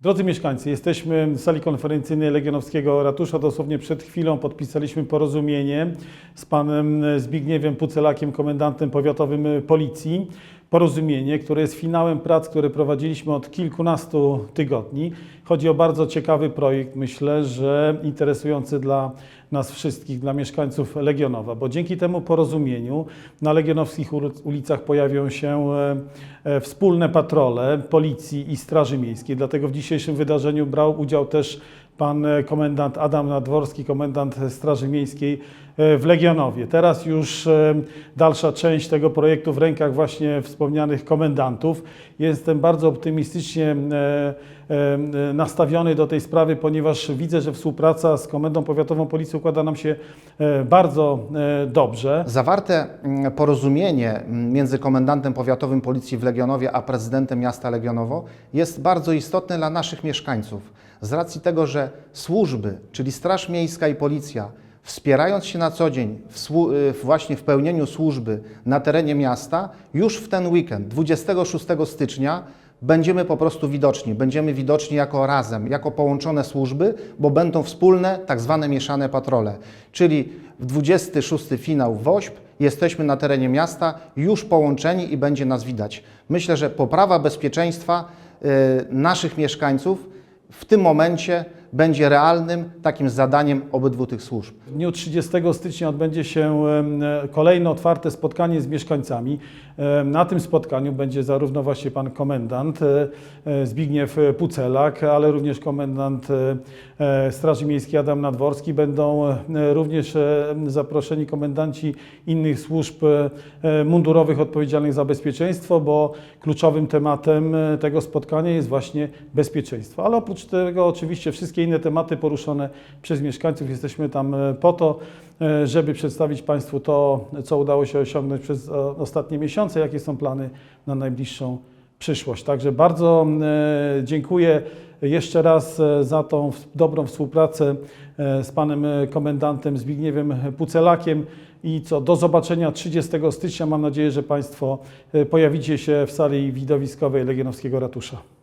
Drodzy mieszkańcy, jesteśmy w sali konferencyjnej Legionowskiego Ratusza. Dosłownie przed chwilą podpisaliśmy porozumienie z panem Zbigniewem Pucelakiem, komendantem powiatowym Policji. Porozumienie, które jest finałem prac, które prowadziliśmy od kilkunastu tygodni. Chodzi o bardzo ciekawy projekt, myślę, że interesujący dla nas wszystkich, dla mieszkańców Legionowa, bo dzięki temu porozumieniu na legionowskich ul- ulicach pojawią się e, e, wspólne patrole Policji i Straży Miejskiej. Dlatego w dzisiejszym wydarzeniu brał udział też pan e, komendant Adam Nadworski, komendant Straży Miejskiej w Legionowie. Teraz już e, dalsza część tego projektu w rękach właśnie wspomnianych komendantów. Jestem bardzo optymistycznie e, e, nastawiony do tej sprawy, ponieważ widzę, że współpraca z Komendą Powiatową Policji układa nam się e, bardzo e, dobrze. Zawarte mm, porozumienie mm, między komendantem powiatowym Policji w Legionowie a prezydentem miasta Legionowo jest bardzo istotne dla naszych mieszkańców. Z racji tego, że służby, czyli Straż Miejska i Policja, wspierając się na co dzień w, y, właśnie w pełnieniu służby na terenie miasta, już w ten weekend, 26 stycznia, będziemy po prostu widoczni. Będziemy widoczni jako razem, jako połączone służby, bo będą wspólne, tak zwane mieszane patrole. Czyli w 26 finał WOŚP jesteśmy na terenie miasta już połączeni i będzie nas widać. Myślę, że poprawa bezpieczeństwa y, naszych mieszkańców w tym momencie będzie realnym takim zadaniem obydwu tych służb. W dniu 30 stycznia odbędzie się e, kolejne otwarte spotkanie z mieszkańcami. Na tym spotkaniu będzie zarówno właśnie pan komendant e, e, Zbigniew Pucelak, ale również komendant Straży Miejskiej Adam Nadworski. Będą również zaproszeni komendanci innych służb mundurowych odpowiedzialnych za bezpieczeństwo, bo kluczowym tematem tego spotkania jest właśnie bezpieczeństwo. Ale oprócz tego oczywiście wszystkie inne tematy poruszone przez mieszkańców. Jesteśmy tam e, po to, e, żeby przedstawić Państwu to, co udało się osiągnąć przez o, ostatnie miesiące, jakie są plany na najbliższą przyszłość. Także bardzo e, dziękuję jeszcze raz e, za tą dobrą współpracę e, z panem e, komendantem Zbigniewem Pucelakiem i co do zobaczenia 30 stycznia. Mam nadzieję, że Państwo e, pojawicie się w sali widowiskowej Legionowskiego Ratusza.